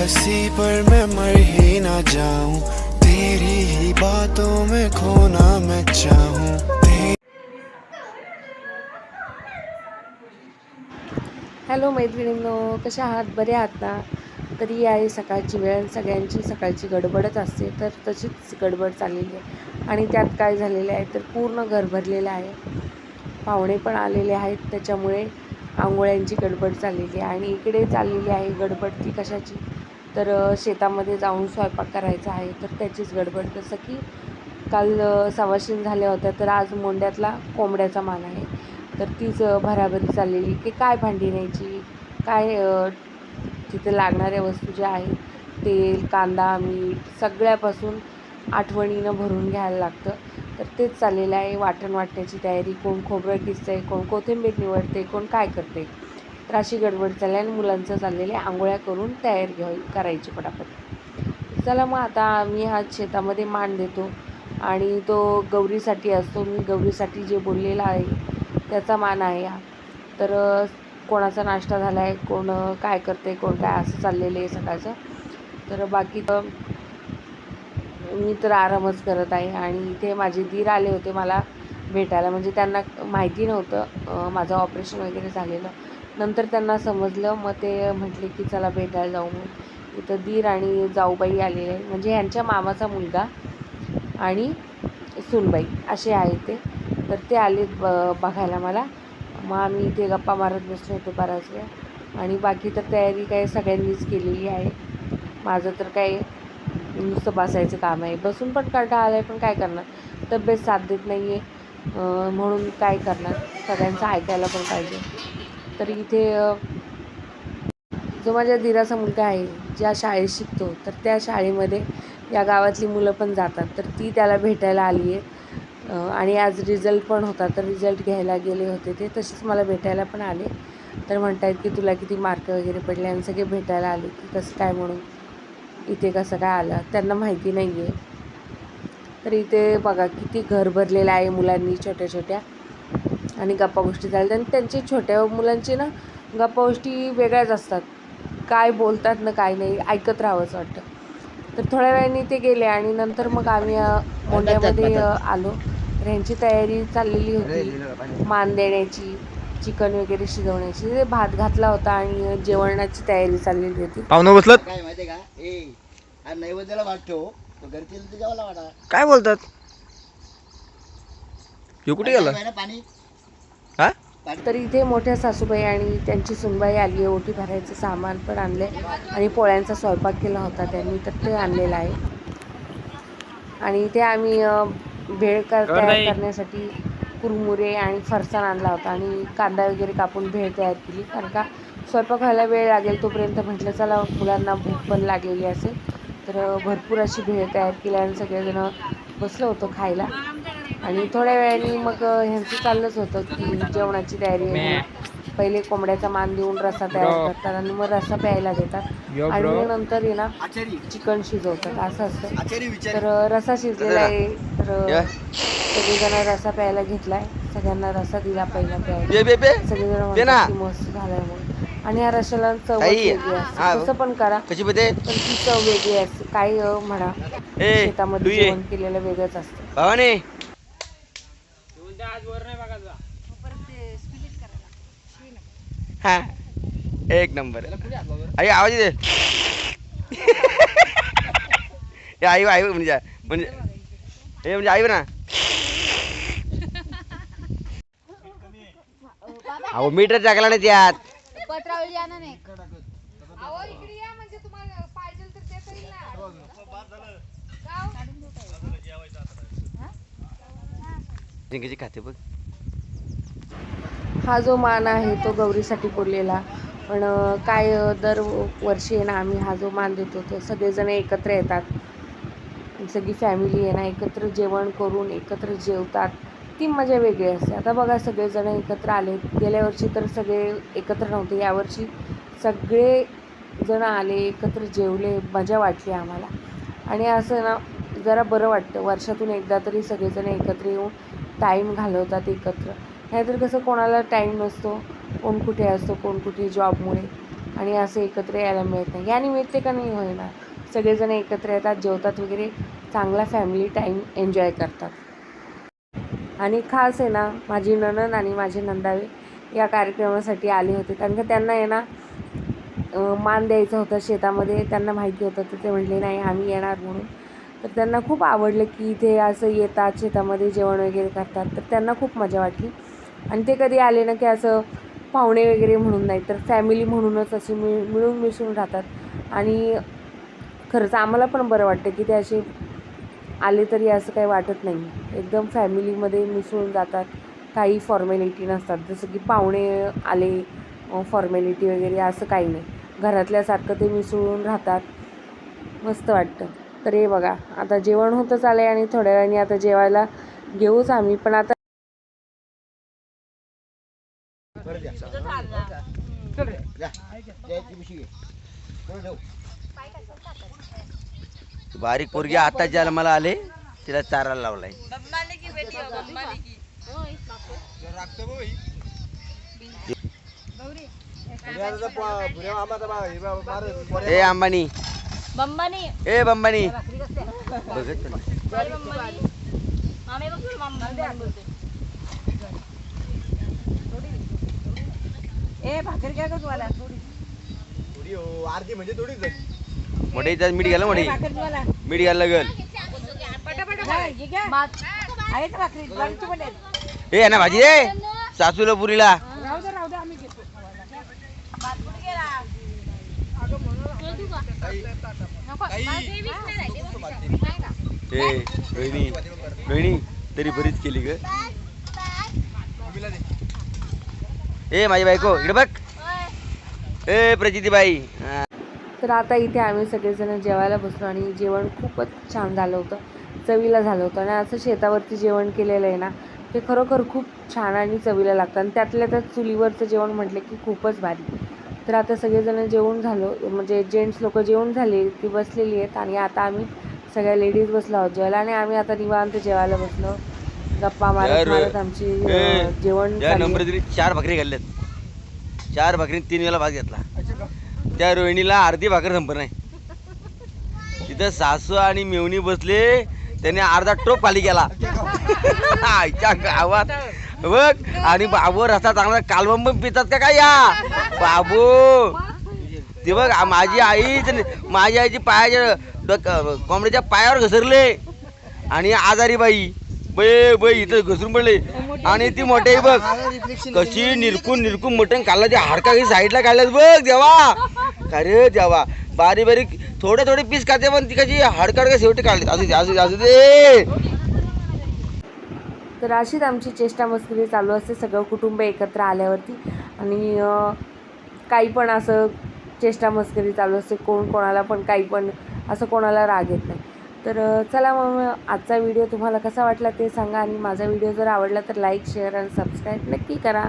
हंसी पर मैं मर ही ना जाऊं। तेरी ही बातों में खोना मैं चाहूं। हॅलो मैत्रिणींनो कशा आहात? बरे आहात ना? तरी आहे सकाळची वेळ सगळ्यांची सकाळची गडबडच असते तर तशीच गडबड चाललेली आहे. आणि त्यात काय झालेलं आहे तर पूर्ण घर भरलेलं आहे. पाहुणे पण आलेले आहेत त्याच्यामुळे आंघोळ्यांची गडबड चाललेली आहे. आणि इकडे चाललेली आहे गडबड ती कशाची? तर शेतामध्ये जाऊन स्वयंपाक करायचा आहे. तर त्याचीच गडबड. जसं की काल सवाशीन सवाशीण झाल्या होत्या तर आज मोंड्यातला कोंबड्याचा मान आहे. तर तीच भराभरी चाललेली की काय भांडी न्यायची? काय तिथे लागणाऱ्या वस्तू ज्या आहेत तेल कांदा मीठ सगळ्यापासून आठवणीनं भरून घ्यायला लागतं. तर तेच चाललेलं आहे. वाटण वाटण्याची तयारी. कोण खोबरं किसतं आहे कोण कोथिंबीर निवडते कोण काय करते तर अशी गडबड चालली आणि मुलांचं चाललेल्या आंघोळ्या करून तयार घ्यावी करायची पटापट. चला मग आता आम्ही आज शेतामध्ये मान देतो आणि तो गौरीसाठी असतो. मी गौरीसाठी जे बोललेला आहे त्याचा मान आहे हा. तर कोणाचा नाश्ता झाला आहे कोण काय करते कोण काय असं चाललेलं आहे सकाळचं. तर बाकी तर मी तर आरामच करत आहे आणि इथे माझे दीर आले होते मला भेटायला. म्हणजे त्यांना माहिती नव्हतं माझं ऑपरेशन वगैरे झालेलं. नंतर त्यांना समजलं मग ते म्हटले की चला भेटायला जाऊ मग. इथं दीर आणि जाऊबाई आलेले म्हणजे ह्यांच्या मामाचा मुलगा आणि सूनबाई असे आहे ते. तर ते आले ब बघायला मला. मग आम्ही इथे गप्पा मारत बसलो होतो बराच वेळ आणि बाकी तर तयारी काय सगळ्यांनीच केलेली आहे. माझं तर काय नुसतं बसायचं काम आहे. बसून पण कंटाळा आला आहे पण काय करणार? तब्येत साथ देत नाही आहे म्हणून काय करणार? सगळ्यांचं ऐकायला पण पाहिजे. तर इथे जो माझ्या दिराचा मुलगा आहे ज्या शाळेत शिकतो तर त्या शाळेमध्ये या गावातली मुलं पण जातात. तर ती त्याला भेटायला आली आहे. आणि आज रिझल्ट पण होता तर रिझल्ट घ्यायला गेले होते ते तसेच मला भेटायला पण आले. तर म्हणतायत की तुला किती मार्क वगैरे पडले आणि सगळे भेटायला आले की कसं काय म्हणून इथे कसं काय आलं त्यांना माहिती नाही आहे तर इथे बघा किती घर भरलेलं आहे मुलांनी छोट्या छोट्या आणि गप्पा गोष्टी झाल्या. आणि त्यांची छोट्या मुलांची ना गप्पा गोष्टी वेगळ्याच असतात. काय बोलतात ना काय नाही ऐकत राहावंच वाटतं. तर थोड्या वेळाने ते गेले आणि नंतर मग आम्ही अ, आलो. तर ह्यांची तयारी चाललेली होती. मान देण्याची चिकन वगैरे शिजवण्याची. ते भात घातला होता आणि जेवणाची तयारी चाललेली होती. पाहुणं बसलं काय माहितीये का? ए नैवेद्याला वाटतो तो घरची जेवायला वाटा काय बोलतात? कुठे गेला? पाणी. हा? तर इथे मोठ्या सासूबाई आणि त्यांची सुनबाई आली आहे ओटी भरायचं सामान पण आणले आणि पोळ्यांचा स्वयंपाक केला होता त्यांनी तर ते आणलेलं आहे. आणि इथे आम्ही भेळ कर तयार करण्यासाठी कुरमुरे आणि फरसाण आणला होता आणि कांदा वगैरे कापून भेळ तयार केली. कारण का स्वयंपाक व्हायला वेळ लागेल तोपर्यंत म्हटलं चला मुलांना भूक पण लागलेली असेल. तर भरपूर अशी भेळ तयार केली आणि सगळेजण बसलो होतो खायला. आणि थोड्या वेळाने मग ह्यांचं चाललंच होतं की जेवणाची तयारी आहे. पहिले कोंबड्याचा मान देऊन रसा तयार करतात आणि मग रसा प्यायला देतात. आणि मग नंतर ना आचारी. चिकन शिजवतात. असं असतं. आचारी विचार. तर अ, रसा शिजलेला आहे. तर सगळेजण रसा प्यायला घेतलाय. सगळ्यांना रसा दिला पहिला प्यायला. बे बे बे. सगळेजण मस्त झालाय म्हणून. आणि या रशाला चव वेगळी हा. असते कसं पण करा. पण ती चव वेगळी असते. काही अ, म्हणा. शेतामध्ये तू ये. हा. एक नंबर. आई आवाज दे आई आई म्हणजे म्हणजे हे म्हणजे आई ना अहो मीटर टाकला नाही त्यात. पत्रावळी आणा नाही खाते बघ. हा जो मान आहे तो गौरीसाठी पुरलेला. पण काय दर दरवर्षी आहे ना आम्ही हा जो मान देतो तो सगळेजण एकत्र येतात. सगळी फॅमिली आहे ना एकत्र जेवण करून एकत्र जेवतात. ती मजा वेगळी असते. आता बघा सगळेजण एकत्र आले. गेल्या वर्षी तर सगळे एकत्र नव्हते. यावर्षी सगळे जण आले एकत्र जेवले. मजा वाटली आम्हाला. आणि असं ना जरा बरं वाटतं. वर्षातून एकदा तरी सगळेजण एकत्र येऊन टाईम घालवतात एकत्र. नाहीतर कसं कोणाला टाईम नसतो कोण कुठे असतो कोण कुठे जॉबमुळे आणि असं एकत्र यायला मिळत नाही. यानिमित्त का नाही होईना सगळेजण एकत्र येतात जेवतात वगैरे. चांगला फॅमिली टाईम एन्जॉय करतात. आणि खास आहे ना माझी नणंद आणि माझे नंदावे या कार्यक्रमासाठी आले होते. कारण का त्यांना आहे ना मान द्यायचं होतं शेतामध्ये. त्यांना माहिती होतं तर ते म्हटले नाही आम्ही येणार म्हणून. तर त्यांना खूप आवडलं की इथे असं येतात शेतामध्ये जेवण वगैरे करतात. तर त्यांना खूप मजा वाटली. आणि ते कधी आले ना की असं पाहुणे वगैरे म्हणून नाही तर फॅमिली म्हणूनच असे मिळ मिळून मिसळून राहतात. आणि खरंच आम्हाला पण बरं वाटतं की ते असे आले तरी असं काही वाटत नाही. एकदम फॅमिलीमध्ये मिसळून जातात. काही फॉर्मॅलिटी नसतात. जसं की पाहुणे आले फॉर्मॅलिटी वगैरे असं काही नाही. घरातल्यासारखं ते मिसळून राहतात. मस्त वाटतं. तर हे बघा आता जेवण होतच आलं आहे आणि थोड्या वेळाने आता जेवायला घेऊच आम्ही. पण आता बारीक पोरगी आता ज्याला मला आले तिला चारायला लावलाय. ए अंबानी. बंबानी. ए बंबानी. बघत पण नाही. बंबानी. आम्ही बघ तुला बंबानी बोलते ए भाकर काय का तुम्हाला मोठे इथं मीठ घाला मोठे. भाकर मीठ घाल लागल आहे ना भाकरी. ए ना भाजी रे सासूला पुरीला. राहू दे राहू दे आम्ही घेतो भात कुठे गेला हे रोहिणी रोहिणी तरी बरीच केली ग ए माझी बायको इकडे बघ ए प्रचितीबाई तर आता इथे आम्ही सगळेजण जेवायला बसलो आणि जेवण खूपच छान झालं होतं. चवीला झालं होतं. आणि असं शेतावरती जेवण केलेलं आहे ना ते खरोखर खूप छान आणि चवीला लागतं. आणि त्यातल्या त्यात चुलीवरचं जेवण म्हटलं की खूपच भारी. तर आता सगळेजण जेवण झालो म्हणजे जेंट्स लोक जेवण झाले ती बसलेली आहेत आणि आता आम्ही सगळ्या लेडीज बसलो आहोत जेवायला आणि आम्ही आता निवांत जेवायला बसलो. गप्पा मारत मारत आमची जेवण नंबर चार भाकरी घालल्यात चार भाकरी तीन वेळा भात घेतला. त्या रोहिणीला अर्धी भाकर संपत नाही. तिथं सासू आणि मेवणी बसले त्याने अर्धा टोप खाली गेला आईच्या गावात. बघ आणि बाबू रस्ता चांगला कालवण पण पितात का काय या? बाबू. ते बघ माझी आई माझी आईची पायाच्या डोक- कोंबड्याच्या पायावर घसरले. आणि आजारी बाई. बे बे इथं घसरून पडले. आणि ती मोठे बघ कशी निरकून निरकून मटण काढला ते हाडका साईडला काढल्यात बघ देवा. अरे देवा. बारीक बारीक थोडे थोडे पीस खाते पण ती कशी हाडकाड शेवटी काढले. असू दे असू दे असू दे. तर अशीच आमची चेष्टा मस्करी चालू असते. सगळं कुटुंब एकत्र आल्यावरती. आणि काही पण असं चेष्टा मस्करी चालू असते. कोण कोणाला पण काही पण असं कोणाला राग येत नाही. तर चला मग आजचा व्हिडिओ तुम्हाला कसा वाटला ते सांगा. आणि माझा व्हिडिओ जर आवडला तर लाईक शेअर आणि सबस्क्राईब नक्की करा.